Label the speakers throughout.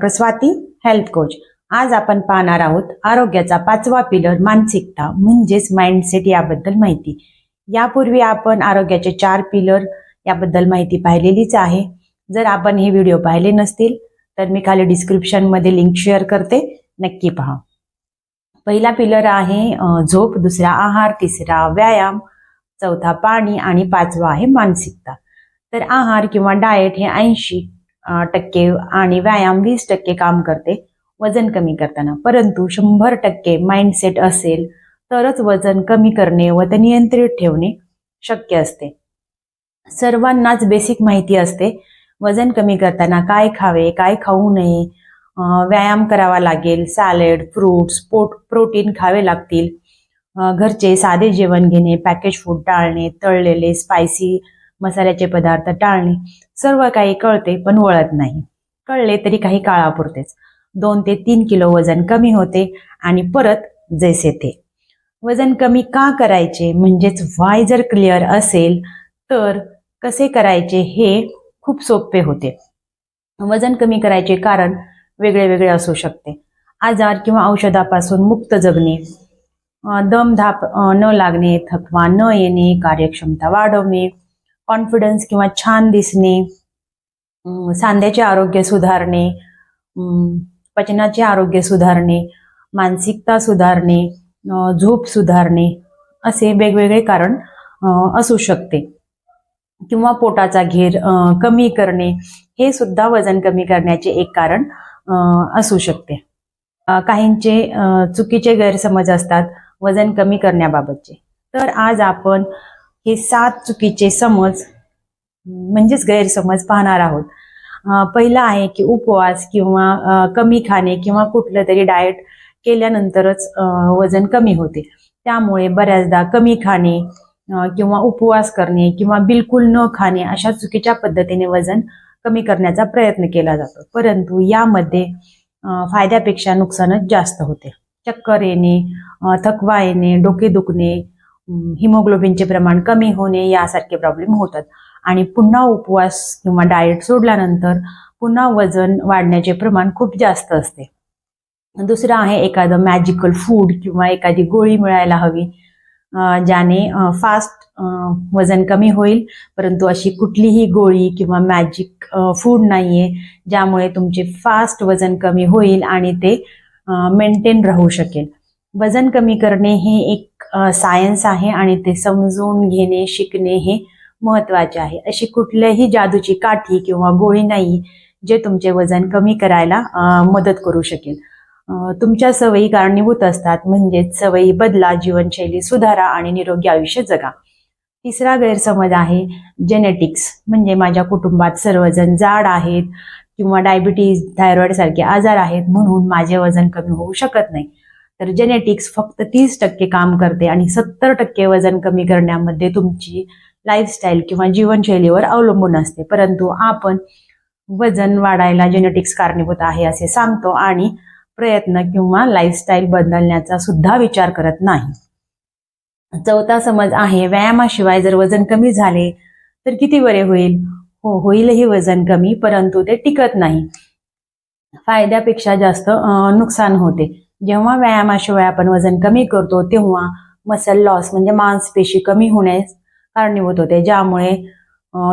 Speaker 1: Swati health coach. आज आपण पाहणार आहोत आरोग्याचा पाचवा पिलर मानसिकता म्हणजेच माइंडसेट याबद्दल माहिती. यापूर्वी आपण आरोग्याचे चार पिलर याबद्दल माहिती पाहिलेलीच आहे. जर आपण हे व्हिडिओ पाहिले नसतील तर मी खाली डिस्क्रिप्शनमध्ये लिंक शेअर करते. नक्की पहा. पहिला पिलर आहे झोप. दुसरा आहार. तिसरा व्यायाम. चौथा पाणी. आणि पाचवा आहे मानसिकता. तर आहार किंवा डाएट हे ऐंशी टक्के आणि व्यायाम वीस टक्के काम करते वजन कमी करताना. परंतु शंभर टक्के माइंडसेट असेल तरच वजन कमी करणे व ते नियंत्रित ठेवणे शक्य असते. सर्वांनाच बेसिक माहिती असते वजन कमी करताना काय खावे काय खाऊ नये व्यायाम करावा लागेल सॅलेड फ्रूट्स पोट प्रोटीन खावे लागतील. घरचे साधे जेवण घेणे पॅकेज फूड टाळणे तळलेले स्पायसी मसाल्याचे पदार्थ टाळणे. सर्व काही कळते पण वळत नाही. कळले तरी काही काळापुरतेच. दोन ते तीन किलो वजन कमी होते आणि परत जैसे ते वजन कमी का करायचे? म्हणजेच व्हाय जर क्लिअर असेल तर कसे करायचे हे खूप सोपे होते. वजन कमी करायचे कारण वेगळे वेगळे असू शकते. आजार किंवा औषधापासून मुक्त जगणे दमधाप न लागणे थकवा न येणे कार्यक्षमता वाढवणे कॉन्फिडन्स किंवा छान दिसणे सांध्याचे आरोग्य सुधारणे पचनाचे आरोग्य सुधारणे मानसिकता सुधारणे झोप सुधारणे असे वेगवेगळे कारण असू शकते. किंवा पोटाचा घेर कमी करणे हे सुद्धा वजन कमी करण्याचे एक कारण असू शकते. काहींचे चुकीचे गैरसमज असतात वजन कमी करण्याबाबतचे. तर आज आपण हे सात चुकीचे समज म्हणजेच गैरसमज पाहणार आहोत. पहिला आहे की उपवास किंवा कमी खाणे किंवा कुठलं तरी डाएट केल्यानंतरच वजन कमी होते. त्यामुळे बऱ्याचदा कमी खाणे किंवा उपवास करणे किंवा बिलकुल न खाणे अशा चुकीच्या पद्धतीने वजन कमी करण्याचा प्रयत्न केला जातो. परंतु यामध्ये फायद्यापेक्षा नुकसानच जास्त होते. चक्कर येणे थकवा येणे डोके दुखणे हिमोग्लोबिनचे प्रमाण कमी होणे यासारखे प्रॉब्लेम होतात. आणि पुन्हा उपवास किंवा डाएट सोडल्यानंतर पुन्हा वजन वाढण्याचे प्रमाण खूप जास्त असते. दुसरं आहे एखादं मॅजिकल फूड किंवा एखादी गोळी मिळायला हवी ज्याने फास्ट वजन कमी होईल परंतु अशी कुठलीही गोळी किंवा मॅजिक फूड नाहीये ज्यामुळे तुमचे फास्ट वजन कमी होईल आणि ते मेंटेन राहू शकेल. वजन कमी करणे हे एक सायन्स आहे आणि ते समजून घेणे शिकणे हे महत्त्वाचे आहे. अशी कुठल्याही जादूची काठी किंवा गोळी नाही जे तुमचे वजन कमी करायला मदत करू शकेल. तुमच्या सवयी कारणीभूत असतात म्हणजेच सवयी बदला जीवनशैली सुधारा आणि निरोगी आयुष्य जगा. तिसरा गैरसमज आहे जेनेटिक्स म्हणजे माझ्या कुटुंबात सर्वजण जाड आहेत किंवा डायबिटीज थायरॉइड सारखे आजार आहेत म्हणून माझे वजन कमी होऊ शकत नाही. तर जेनेटिक्स फक्त तीस टक्के काम करते आणि सत्तर टक्के वजन कमी करण्यामध्ये तुमची लाईफस्टाईल किंवा जीवनशैलीवर अवलंबून असते. परंतु आपण वजन वाढायला जेनेटिक्स कारणीभूत आहे असे सांगतो आणि प्रयत्न किंवा लाईफस्टाईल बदलण्याचा सुद्धा विचार करत नाही. चौथा समज आहे व्यायामाशिवाय जर वजन कमी झाले तर किती बरे होईल? हो होईलही वजन कमी परंतु ते टिकत नाही. फायद्यापेक्षा जास्त नुकसान होते. जेव्हा व्यायामाशिवाय आपण वजन कमी करतो तेव्हा मसल लॉस म्हणजे मांसपेशी कमी होण्यास कारणीभूत होते ज्यामुळे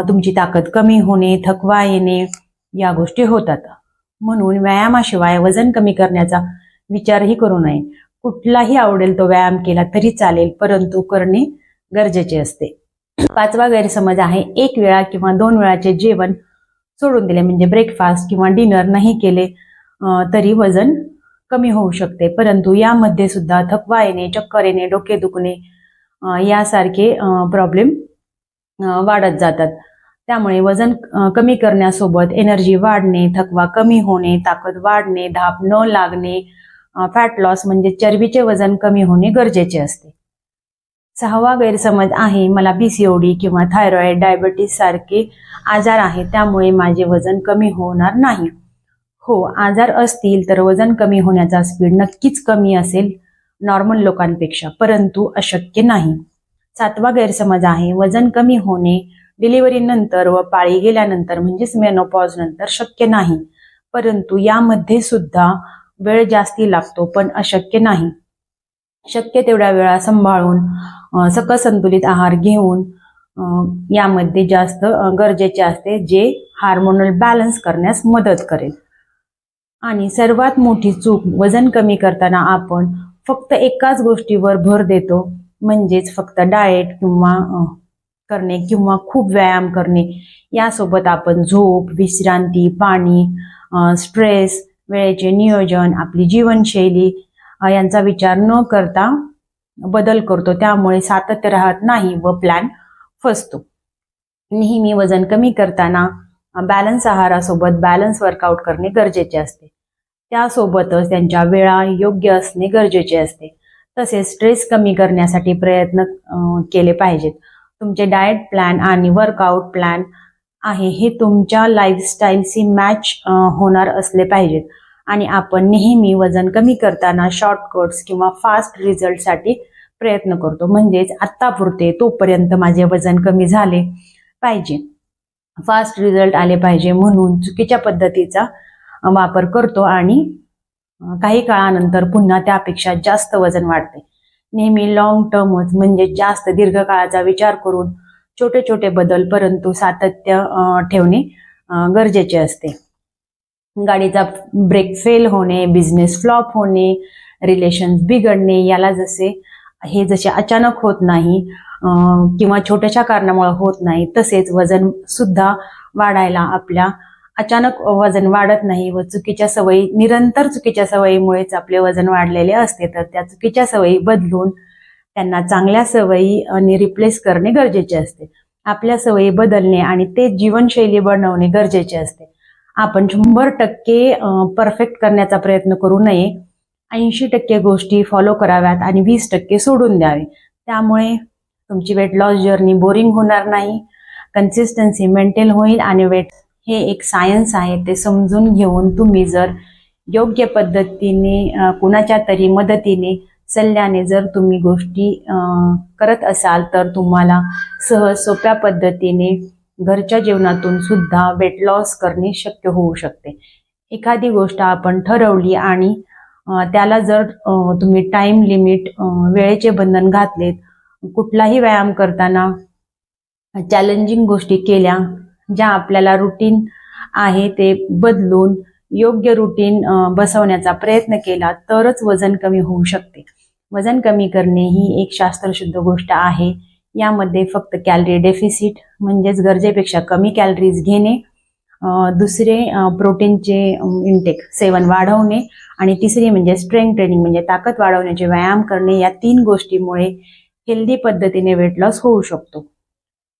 Speaker 1: तुमची ताकद कमी होणे थकवा येणे या गोष्टी होतात. म्हणून व्यायामाशिवाय वजन कमी करण्याचा विचारही करू नये. कुठलाही आवडेल तो व्यायाम केला तरी चालेल परंतु करणे गरजेचे असते. पाचवा गैरसमज आहे एक वेळा किंवा दोन वेळाचे जेवण सोडून दिले म्हणजे ब्रेकफास्ट किंवा डिनर नाही केले तरी वजन कमी होऊ शकते. परंतु यामध्ये सुद्धा थकवा येणे चक्कर येणे डोके दुखणे यासारखे प्रॉब्लेम वाढत जातात. त्यामुळे वजन कमी करण्यासोबत एनर्जी वाढणे थकवा कमी होणे ताकद वाढणे धाप न लागणे फॅट लॉस म्हणजे चरबीचे वजन कमी होणे गरजेचे असते. सहावा गैरसमज आहे मला पीसीओडी किंवा थायरॉइड डायबिटीस सारखे आजार आहेत त्यामुळे माझे वजन कमी होणार नाही. हो आजार असतील तर वजन कमी होण्याचा स्पीड नक्कीच कमी असेल. नॉर्मल लोकांपेक्षा परंतु अशक्य नाही. सातवा गैरसमज आहे वजन कमी होणे डिलिव्हरी नंतर व पाळी गेल्यानंतर म्हणजेच मेनोपॉज नंतर शक्य नाही. परंतु यामध्ये सुद्धा वेळ जास्ती लागतो पण अशक्य नाही. शक्य तेवढ्या वेळा सांभाळून सकल सकस संतुलित आहार घेऊन यामध्ये जास्त गरजेचे असते जे हार्मोनल बॅलन्स करण्यास मदत करेल. आणि सर्वात मोठी चूक वजन कमी करताना आपण फक्त एकाच गोष्टीवर भर देतो म्हणजेच फक्त डाएट किंवा करणे किंवा खूप व्यायाम करणे. यासोबत आपण झोप विश्रांती पाणी स्ट्रेस वेळेचे नियोजन आपली जीवनशैली यांचा विचार न करता बदल करतो. त्यामुळे सातत्य राहत नाही व प्लॅन फसतो. नेहमी वजन कमी करताना बॅलन्स आहारासोबत बॅलन्स वर्कआउट करणे गरजेचे असते. त्यासोबतच त्यांच्या वेळा योग्य असणे गरजेचे असते. तसेच स्ट्रेस कमी करण्यासाठी प्रयत्न केले पाहिजेत. तुमचे डाएट प्लॅन आणि वर्कआउट प्लॅन आहे हे तुमच्या लाईफस्टाईलशी मॅच होणार असले पाहिजेत. आणि आपण नेहमी वजन कमी करताना शॉर्टकट्स किंवा फास्ट रिझल्टसाठी प्रयत्न करतो. म्हणजेच आत्तापुरते तोपर्यंत माझे वजन कमी झाले पाहिजे. फास्ट रिझल्ट आले पाहिजे म्हणून चुकीच्या पद्धतीचा वापर करतो आणि काही काळानंतर पुन्हा त्यापेक्षा जास्त वजन वाढते. नेहमी लॉंग टर्मच म्हणजे जास्त दीर्घकाळाचा विचार करून छोटे छोटे बदल परंतु सातत्य ठेवणे गरजेचे असते. गाडीचा ब्रेक फेल होणे बिझनेस फ्लॉप होणे रिलेशन्स बिघडणे याला जसे हे जसे अचानक होत नाही किंवा छोट्याशा कारणामुळे होत नाही तसेच वजन सुद्धा वाढायला आपल्या अचानक वजन वाढत नाही व चुकीच्या सवयी निरंतर चुकीच्या सवयीमुळेच आपले वजन वाढलेले असते तर त्या चुकीच्या सवयी बदलून त्यांना चांगल्या सवयी आणि रिप्लेस करणे गरजेचे असते. आपल्या सवयी बदलणे आणि ते जीवनशैली बनवणे गरजेचे असते. आपण शंभर टक्के परफेक्ट करण्याचा प्रयत्न करू नये. ऐंशी टक्के गोष्टी फॉलो कराव्यात आणि वीस टक्के सोडून द्यावे. त्यामुळे तुमची वेट लॉस जर्नी बोरिंग होणार नाही. कन्सिस्टन्सी मेंटेन होईल आणि वेट हे एक सायन्स आहे ते समजून घेऊन तुम्ही जर योग्य पद्धतीने कुणाच्या तरी मदतीने सल्ल्याने जर तुम्ही गोष्टी करत असाल तर तुम्हाला सहज सोप्या पद्धतीने घरच्या जेवणातून सुद्धा वेट लॉस करणे शक्य होऊ शकते. एखादी गोष्ट आपण ठरवली आणि त्याला जर तुम्ही टाइम लिमिट वेळेचे बंधन घातलेत कुठलाही व्यायाम करताना चॅलेंजिंग गोष्टी केल्या ज्या आपल्याला रुटीन आहे ते बदलून योग्य रुटीन बसवण्याचा प्रयत्न केला तरच वजन कमी होऊ शकते. वजन कमी करणे ही एक शास्त्रशुद्ध गोष्ट आहे. यामध्ये फक्त कॅलरी डेफिसिट म्हणजेच गरजेपेक्षा कमी कॅलरीज घेणे दुसरे प्रोटीनचे इंटेक सेवन वाढवणे आणि तिसरी म्हणजे स्ट्रेंथ ट्रेनिंग म्हणजे ताकद वाढवण्याचे व्यायाम करणे या तीन गोष्टीमुळे हेल्दी पद्धतीने वेट लॉस होऊ शकतो.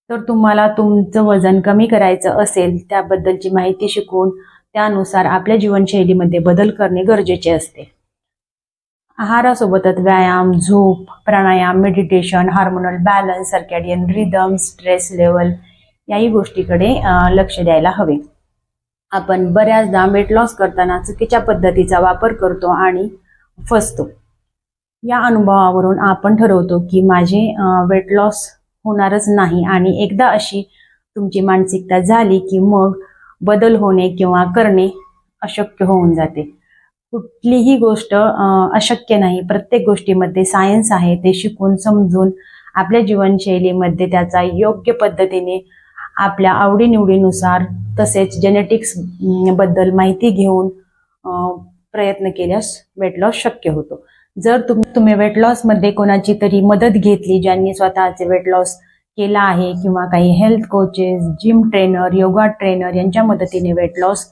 Speaker 1: तर तुम्हाला तुमचं वजन कमी करायचं असेल त्याबद्दलची माहिती शिकून त्यानुसार आपल्या जीवनशैलीमध्ये बदल करणे गरजेचे असते. आहारासोबतच व्यायाम झोप pranayama meditation hormonal balance circadian rhythm stress level याही गोष्टीकडे लक्ष द्यायला हवे. आपण बऱ्याचदा वेट लॉस करताना चुकीच्या पद्धतीचा वापर करतो आणि फसतो. या अनुभवावरून आपण ठरवतो की माझे वेट लॉस होणारच नाही. आणि एकदा अशी तुमची मानसिकता झाली की मग बदल होणे किंवा करणे अशक्य होऊन जाते. कुठलीही गोष्ट अशक्य नाही. प्रत्येक गोष्टीमध्ये सायन्स आहे ते शिकून समजून आपल्या जीवनशैलीमध्ये त्याचा योग्य पद्धतीने आपल्या आवडीनिवडीनुसार तसेच जेनेटिक्सबद्दल माहिती घेऊन प्रयत्न केल्यास वेट लॉस शक्य होतो. जर तुम्ही तुम्ही वेट लॉसमध्ये कोणाची तरी मदत घेतली ज्यांनी स्वतःचे वेट लॉस केला आहे किंवा काही health coaches gym trainer yoga trainer यांच्या मदतीने वेट लॉस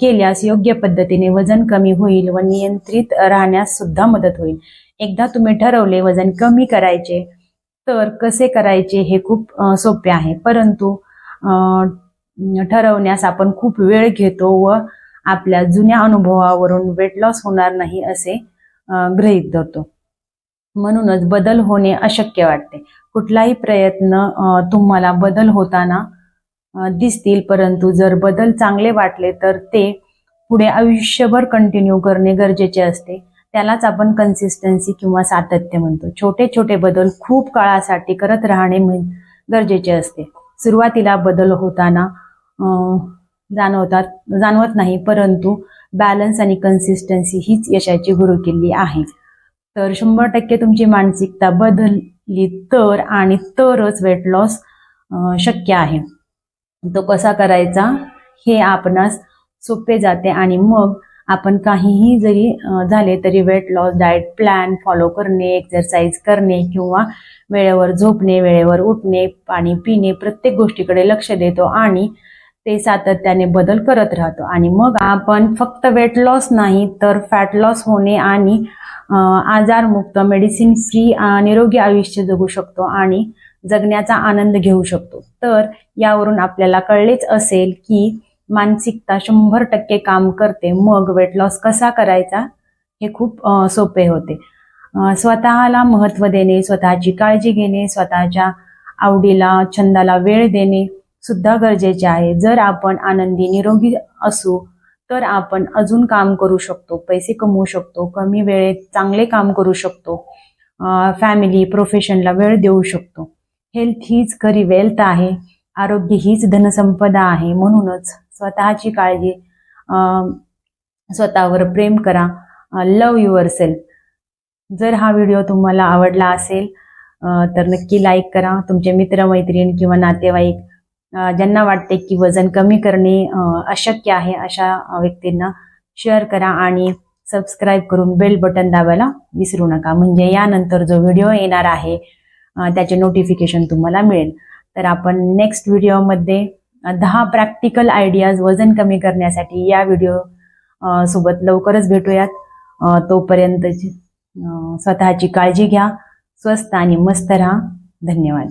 Speaker 1: केल्यास योग्य पद्धतीने वजन कमी होईल व नियंत्रित राहण्यास सुद्धा मदत होईल. एकदा तुम्ही ठरवले वजन कमी करायचे तर कसे करायचे हे खूप सोपे आहे. परंतु ठरवण्यास आपण खूप वेळ घेतो व आपल्या जुन्या अनुभवावरून वेट लॉस होणार नाही असे गृहीत धरतो. म्हणूनच बदल होणे अशक्य वाटते. कुठलाही प्रयत्न तुम्हाला बदल होताना दिसतील परंतु जर बदल चांगले वाटले तर ते पुढे आयुष्यभर कंटिन्यू करणे गरजेचे असते. त्यालाच आपण कन्सिस्टन्सी किंवा सातत्य म्हणतो. छोटे छोटे बदल खूप काळासाठी करत राहणे गरजेचे असते. सुरुवातीला बदल होताना जाणवतात जाणवत नाही परंतु बॅलन्स आणि कन्सिस्टन्सी हीच यशाची गुरुकिल्ली आहे. तर शंभर टक्के तुमची मानसिकता बदलली तर आणि तरच वेट लॉस शक्य आहे. तो कसा करायचा? हे आपणास सोपे जाते आणि मग आपण काहीही जरी झाले तरी weight loss diet plan follow करणे एक्सरसाइज करणे किंवा वेळेवर झोपणे वेळेवर उठणे पाणी पिणे प्रत्येक गोष्टीकडे लक्ष देतो आणि ते सातत्याने बदल करत राहतो. आणि मग आपण फक्त वेट लॉस नाही तर फॅट लॉस होणे आणि आजारमुक्त मेडिसिन फ्री निरोगी आयुष्य जगू शकतो आणि जगण्याचा आनंद घेऊ शकतो. तर यावरून आपल्याला कळलेच असेल की मानसिकता शंभर टक्के काम करते. मग वेट लॉस कसा करायचा हे खूप सोपे होते. स्वतःला महत्त्व देणे स्वतःची काळजी घेणे स्वतःच्या आवडीला छंदाला वेळ देणे सुद्धा गरजेचे आहे. जर आपण आनंदी निरोगी असू तर आपण अजून काम करू शकतो पैसे कमवू शकतो कमी वेळेत चांगले काम करू शकतो फॅमिली प्रोफेशनला वेळ देऊ शकतो. हेल्थ हीच खरी वेल्थ आहे. आरोग्य हीच धनसंपदा आहे. म्हणूनच स्वतःची काळजी स्वतःवर प्रेम करा. लव युअर सेल्फ जर हा व्हिडिओ तुम्हाला आवडला असेल तर नक्की लाईक करा. तुमचे मित्रमैत्रीण किंवा नातेवाईक ज्यांना वाटते की वजन कमी करणे अशक्य आहे अशा व्यक्तींना शेअर करा आणि सबस्क्राईब करून बेल बटन दाबायला विसरू नका. म्हणजे यानंतर जो व्हिडिओ येणार आहे त्याचे नोटिफिकेशन तुम्हाला मिळेल. तर आपण नेक्स्ट व्हिडिओमध्ये दहा प्रॅक्टिकल आयडियाज वजन कमी करण्यासाठी या व्हिडिओ सोबत लवकरच भेटूयात. तोपर्यंत स्वतःची काळजी घ्या स्वस्त आणि मस्त राहा. धन्यवाद.